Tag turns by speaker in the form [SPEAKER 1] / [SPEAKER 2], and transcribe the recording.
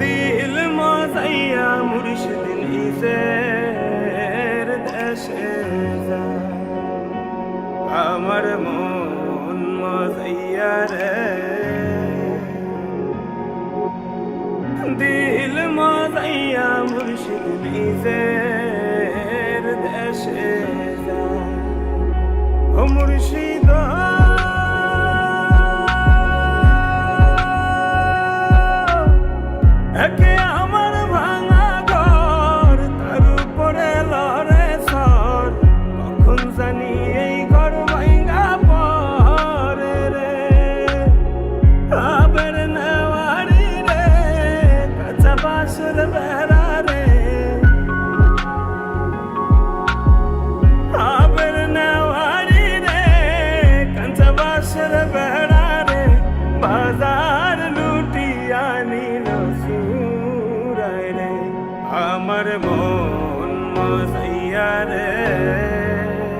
[SPEAKER 1] দিল মাজাইয়া মুর্শিদ নিজের দেশে আমার মন মাজাইয়া রে দিল মাজাইয়া মুর্শিদ নিজের দেশে ও মুর্শিদা জানি এই ঘর ভাঙা পরে রে। আবার নেওয়ারি রে, কাঁচা বাসর বেড়া রে। আবার নেওয়ারি রে, কাঁচা বাসর বেড়া রে। বাজার লুটিয়া নিল রে। আমার মন মজাইয়া রে।